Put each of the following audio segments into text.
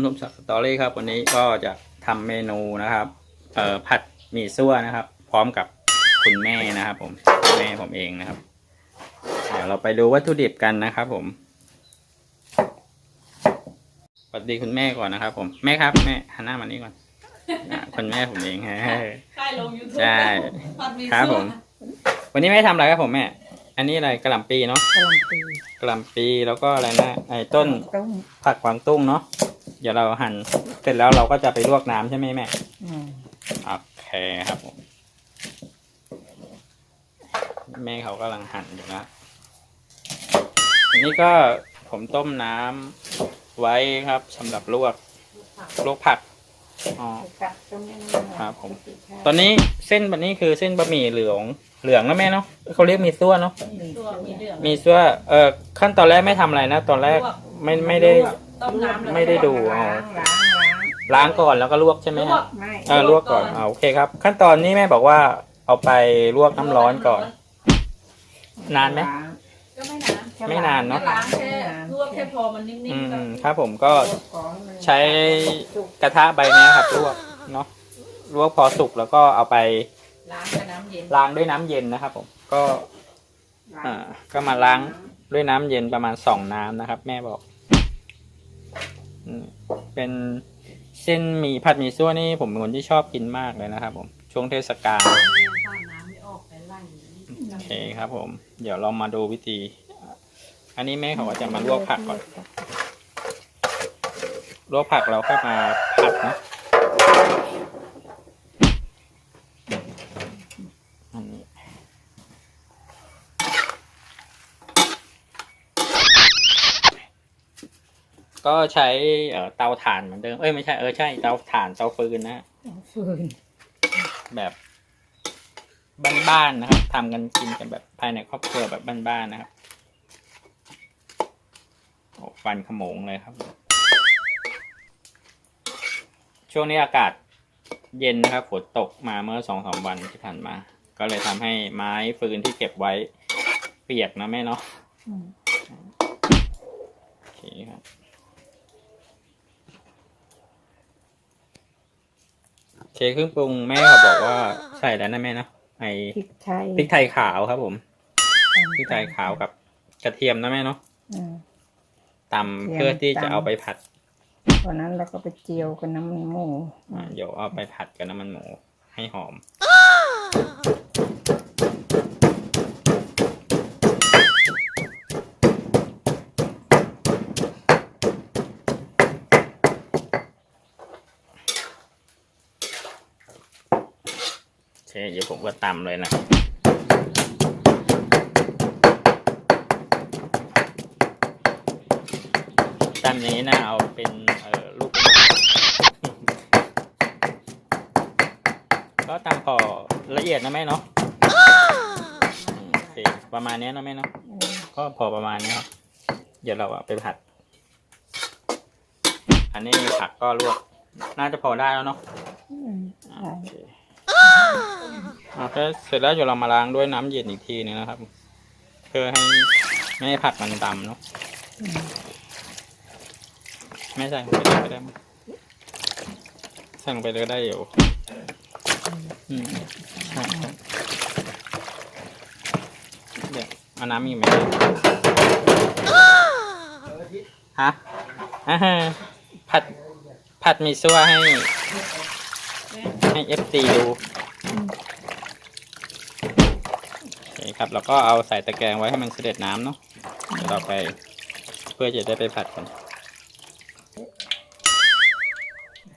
นุ่มสักสตอรี่ครับวันนี้ก็จะทำเมนูนะครับ เอ่อผัดหมี่ซั่วนะครับ พร้อมกับคุณแม่นะครับ ผมแม่ผมเองนะครับ เดี๋ยวเราไปดูวัตถุดิบกันนะครับ ผมสวัสดีคุณแม่ก่อนนะครับ ผมแม่ครับแม่หันหน้ามานี่ก่อนอะคุณแม่ผมเองฮะค่ายลงยูทูบใช่ครับผม วันนี้แม่ทำอะไรครับผมแม่ อันนี้อะไรกระหล่ำปีเนาะกะหล่ำปีกระหล่ำปีแล้วก็อะไรนะไอ้ต้นต้มผักกวางตุ้งเนาะ เดี๋ยวเราหั่นเสร็จแล้วเราก็จะไปลวกน้ำใช่ไหมแม่อืมโอเคครับผมแม่เขากำลังหั่นอยู่นะอันนี้ก็ผมต้มน้ำไว้ครับสำหรับลวกลวกผักอ๋อกัดต้มนี่ครับผม ตอนนี้เส้นแบบนี้คือเส้นบะหมี่เหลืองเหลืองนะแม่เนาะเขาเรียกหมีซั่วเนาะ ตัวมีเรื่องหมีซั่วเอ่อขั้นตอนแรกไม่ทำอะไรนะ ตอนแรกไม่ไม่ได้ ต้มน้ำแล้วไม่ได้ดู ล้างล้างล้างล้างก่อนแล้วก็ลวกใช่ไหมลฮะวกไม่เออลวกก่อน อ่าโอเคครับ ขั้นตอนนี้แม่บอกว่าเอาไปลวกน้ำร้อนก่อน นานไหม ล้งก็ไม่นานไม่นานเนอะ ล้างแค่ลวกแค่พอมันนิ่มอืๆก็มครับผมก็ลวกก่อนมันใช้กระทะใบเนี้ยครับลวกเนาะลวกพอสุกแล้วก็เอาไปล้างกับน้ำเย็น ล้างด้วยน้ำเย็นนะครับ ผมก็อ่าก็มาล้างด้วยน้ำเย็นประมาณสองน้ำนะครับ แม่บอกอืม เป็นเส้นหมี่ผัดหมี่ซั่วนี่ผมเป็นคนที่ชอบกินมากเลยนะครับผมช่วงเทศกาลข้าน้ำไม่ออกไปไล่โอเคครับ ผม เดี๋ยวเรามาดูวิธี อันนี้แม่เขาก็จะมาลวกผักก่อนลวกผักเราค่อยมาผัดนะ ก็ใช้เอ่อเตาถ่านเหมือนเดิม เอ้ยไม่ใช่เออใช่เตาถ่านเตาฟืนนะฮะฟืนแบบบ้านๆนะครับทำกันกินกันแบบภายในครอบครัวแบบบ้านๆนะครับโอ้ฟันขโมงเลยครับ ช่วงนี้อากาศเย็นนะครับฝนตกมาเมื่อสองสามวันที่ผ่านมา ก็เลยทำให้ไม้ฟืนที่เก็บไว้เปียกนะแม่เนาะอืมโอเคครับ โอเคเครื่องปรุงแม่เขาบอกว่าใส่แล้วนะแม่เนาะไอพริกไทยพริกไทยขาวครับผมพริกไทยขาวกับกระเทียมนะแม่เนาะอืมตำเพื่อที่จะเอาไปผัดตอนนั้นเราก็ไปเจียวกับน้ำมันหมูอ่าเดี๋ยวเอาไปผัดกับน้ำมันหมูให้หอม เคเดี๋ยวผมก็ตำเลยนะตำอย่างนี้นะเอาเป็นเอ่อลูก ก็ตำพอละเอียดนะแม่เนาะอืมโอเคประมาณเนี้ยนะแม่เนาะอืมก็พอประมาณนี้ครับ เดี๋ยวเราเอาไปผัด อันนี้ผักก็ลวก น่าจะพอได้แล้วเนาะอืมอ่าใช่โอเคอ่า ก็เสร็จแล้วเดี๋ยวเรามาล้างด้วยน้ำเย็นอีกทีนึงนะครับ เพื่อให้ไม่ให้ผักมันดำเนาะอืมไม่ใส่ลงไปเลยก็ได้มั้งใส่ลงไปเลยก็ได้อยู่อืมใช่ครับเดี๋ยวเอาน้ำอีกไหมฮะอ่าฮะผัดผัดมีซั่วให้ ให้เอฟซีดู โอเคครับ แล้วก็เอาใส่ตะแกรงไว้ให้มันเสด็จน้ำเนาะเดี๋ยวเราไปเพื่อจะได้ไปผัดกัน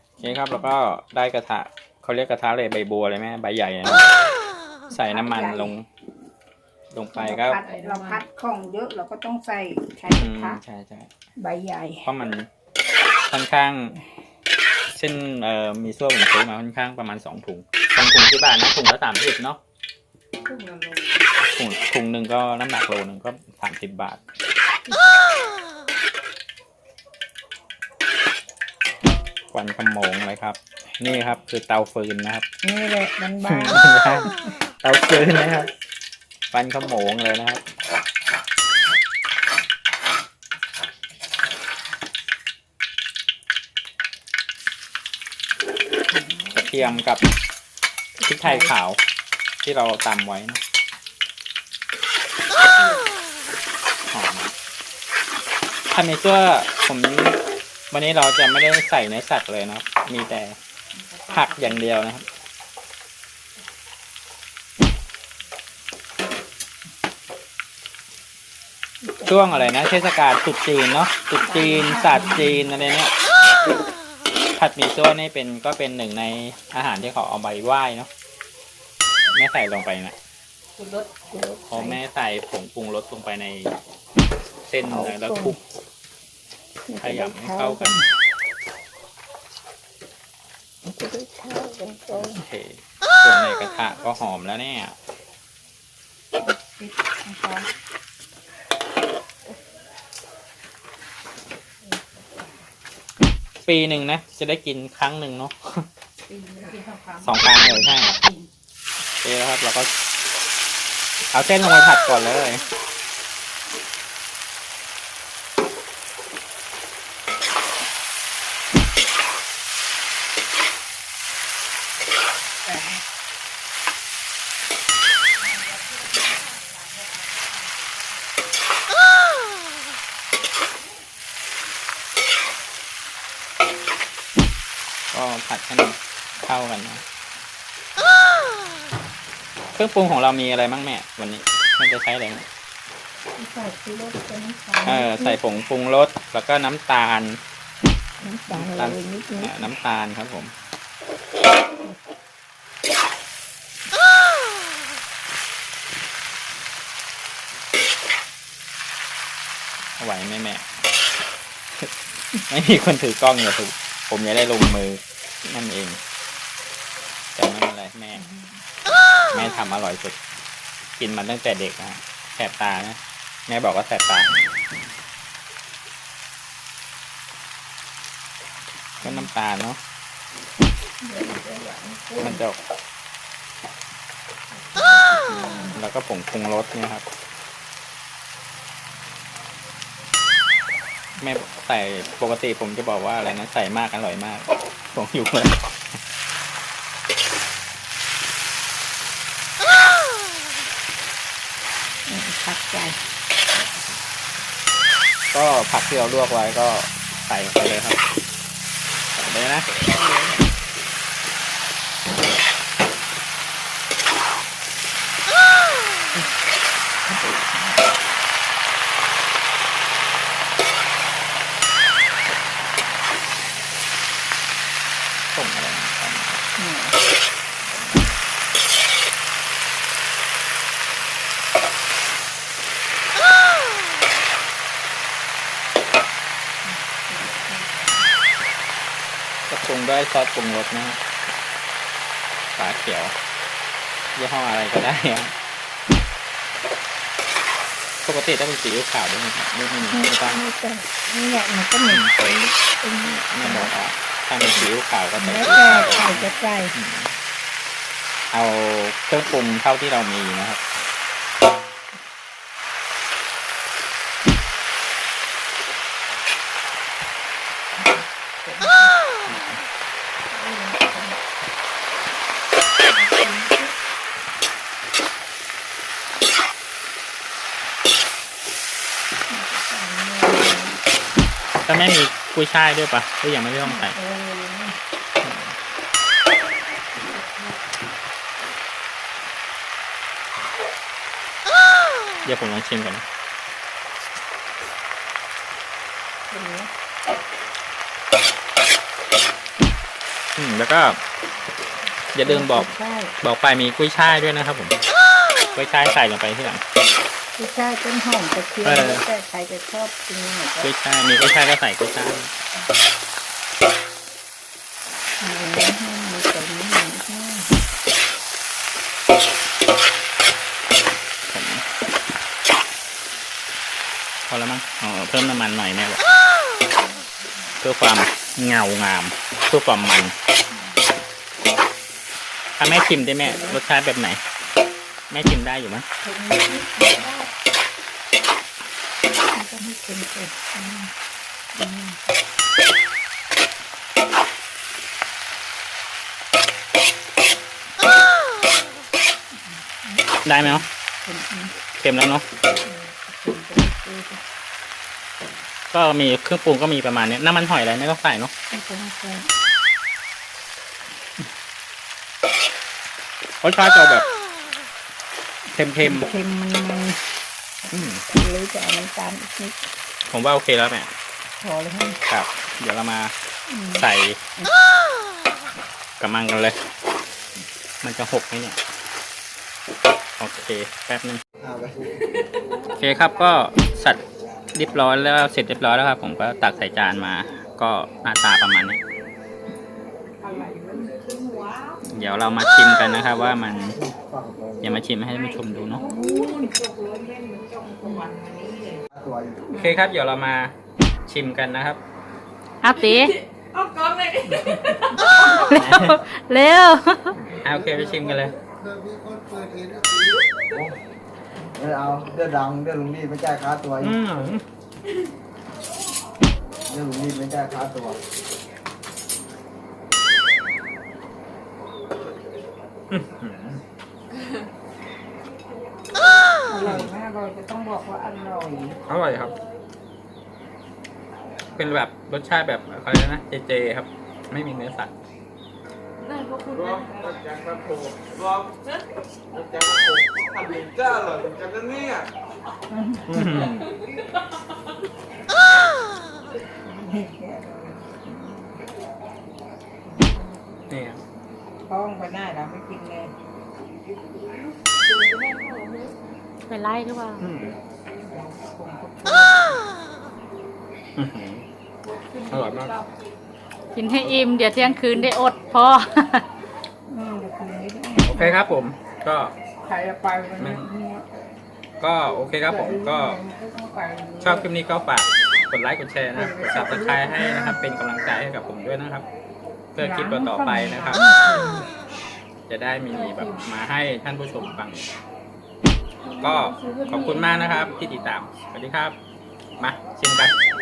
โอเคครับแล้วก็ได้กระทะเขาเรียกกระทะเลยใบบัวเลยไหมใบใหญ่นะใส่น้ำมันลง ลงไปก็เราพัดเราพัดของเยอะเราก็ต้องใส่ใช้กอืระมทะใช่ใช่ใบใหญ่เพราะมันค่อนข้าง เส้นเอ่อมีส่วนผมซื้อมาค่อนข้างประมาณสองถุงสองถุงที่บ้านนะถุงละสามสิบเนาะ ถุงถุงหนึ่งก็น้ำหนักโลหนึ่งก็สามสิบบาท ควันขโมงเลยครับ นี่ครับคือเตาฟืนนะครับ นี่แหละบ้านบ้านเตาฟืนนะครับฟันขโมงเลยนะครับทียมกับพริกไทยขาวที่เราตำไว้นะหอม ทาเมซัวผมวันนี้เราจะไม่ได้ใส่เนื้อสัตว์เลยนะมีแต่ผักอย่างเดียวนะครับช่วงอะไรนะเทศกาลตรุษจีนเนาะตรุษจีนศาสตร์จีนอะไรเนี่ยผัดหมี่ซั่วนี่เป็นก็เป็นหนึ่งในอาหารที่เขาเอาไปไหว้เนาะแม่ใส่ลงไปนะ คุณรสพอแม่ใส่ผงปรุงรสลงไปในเส้นเลยแล้วคลุกขยำให้เข้ากันมันจะได้เข้ากันก่อนโอเคส่วนในกระทะก็หอมแล้วเนี่ยปิดนะคะปีหนึ่งนะ จะได้กินครั้งหนึ่งเนาะปีนึงกินสองครั้งสองครั้งเลยใช่ปีนโอเคแล้วครับเราก็ เอาเส้นลงไปผัดก่อนเลย ก็ผัดให้มันเข้ากันนะเค รื่องปรุงของเรามีอะไรบ้างแม่วันนี้ มันจะใช้อะไรบ้างใส่ที่รสกันน้ำตาลเออใส่ผงปรุงรสแล้วก็น้ำตาลน้ำตาลเลยนิดนึงเนี่ยน้ำตาลครับผม ไหวไหมแม่ ไม่มีคนถือกล้องอย่าถูกผมจะได้ลงมือนั่นเอง แต่ไม่เป็นไรแม่ แม่ทำอร่อยสุด กินมันตั้งแต่เด็กนะแสบตานะ แม่บอกว่าแสบตา ก็น้ำตาลเนาะมันจะแล้วก็ผงปรุงรสเนี่ยครับ แม่ใส่ปกติผมจะบอกว่าอะไรนะ ใส่มากอร่อยมากผมอยู่เลย ผักใจ ก็ผักที่เราลวกไว้ก็ใส่ไปเลยครับใส่เลยนะ ส่งอะไรนะครับก็ปรุง ด้วยซอสปรุงรสนะครับฝาเขียวยี่ห้ออะไรก็ได้ครับปกติต้องเป็นสีอิ๊วขาวด้วยไหมครับไม่ไม่มีไม่ไม่ต้ต้อองงไม่ต้องนี่แหละมันก็เหมือนเป็นเป็นไม่บอกว่าถ้าเป็นสีอิ๊วขาวก็ใส่แล้วสีแต่อิ๊วขาวใครจะใส่อืมเอาเครื่องปรุงเท่าที่เรามีนะครับ ถ้าไม่มีกุ้ยช่ายด้วยปะก็ยังไม่ต้องใส่เดี๋ยวผมลองชิมก่อนนะอืมแล้วก็ อย่าลืมบอกบอกไปมีกุ้ยช่ายด้วยนะครับผม กุ้ยช่ายใส่ลงไปที่หลัง ไม่ใช่ต้นหอมกระเทียมเออแล้วแต่ใครจะชอบกินยังไงก็กุ้ยช่ายมีกุ้ยช่ายก็ใส่กุ้ยช่ายเอาเนื้อให้มันใส่นิดหน่อยให้ผมพอแล้วมั้งอ๋อเพิ่มน้ำมันหน่อยแม่บอกเพื่อความเงางาม เพื่อความมันถ้าแม่ชิมได้แม่รสชาติแบบไหน แม่ชิมได้อยู่มั้ย ให้เค็มๆอืมได้ไหมเนาะเค็มแล้วเนาะก็มีเครื่องปรุงก็มีประมาณนี้น้ำมันหอยอะไรไม่ต้องใส่เนาะรสชาติจะแบบเค็มๆเค็มมัน มันๆอืมเลยจะเอาน้ำตาลอีกนิดผมว่าโอเคแล้วแม่พอเลยให้ครับ เดี๋ยวเรามาอืมใส่กระมังกันเลย มันจะหกไหมเนี่ย โอเค แป๊บนึงโอเคครับก็สัตว์เรียบร้อยแล้วเสร็จเรียบร้อยแล้วครับ ผมก็ตักใส่จานมา ก็หน้าตาประมาณนี้ เดี๋ยวเรามาชิมกันนะครับว่ามัน เดี๋ยวมาชิมให้ท่านผู้ชมดูเนาะ โอเคครับ เดี๋ยวเรามาชิมกันนะครับเอาตีเอากล้องเลยเร็วอะโอเคไปชิมกันเลยเดี๋ยวเอาเดี๋ยวดังเดี๋ยวลุงนี่ไม่จ่ายค่าตัวอีกอืมเดี๋ยวลุงนี่ไม่จ่ายค่าตัวอ ร่อยมากเราจะต้องบอกว่าอร่อยอร่อยครับ เป็นแบบรสชาติแบบอะไรนะเจเจครับ ไม่มีเนื้อสัตว์นั่นก็คุณรวมรถจักรมาโผล่รวมรถจักรมาโผล่ทำเป็นจ้าเหรอจักรเนี่ยอื้อหือนี่ครับท้องไปหน้าเราไม่กินเลย ไปไล่หรือเปล่าอืมอื้อหืออร่อยมาก กินให้อิ่มเดี๋ยวเที่ยงคืนได้อดพออืมเดี๋ยวคืนนี้ได้โอเคครับผม ก็ใครจะไปวันนี้ก็โอเคครับผมก็ต้องไปชอบคลิปนี้ก็ฝากกดไลค์กดแชร์นะครับกด subscribe ให้นะครับเป็นกำลังใจให้กับผมด้วยนะครับ เพื่อคลิปต่อๆไปนะครับ จะได้มีแบบมาให้ท่านผู้ชมฟัง ก็ขอบคุณมากนะครับที่ติดตาม สวัสดีครับ มาชิมกัน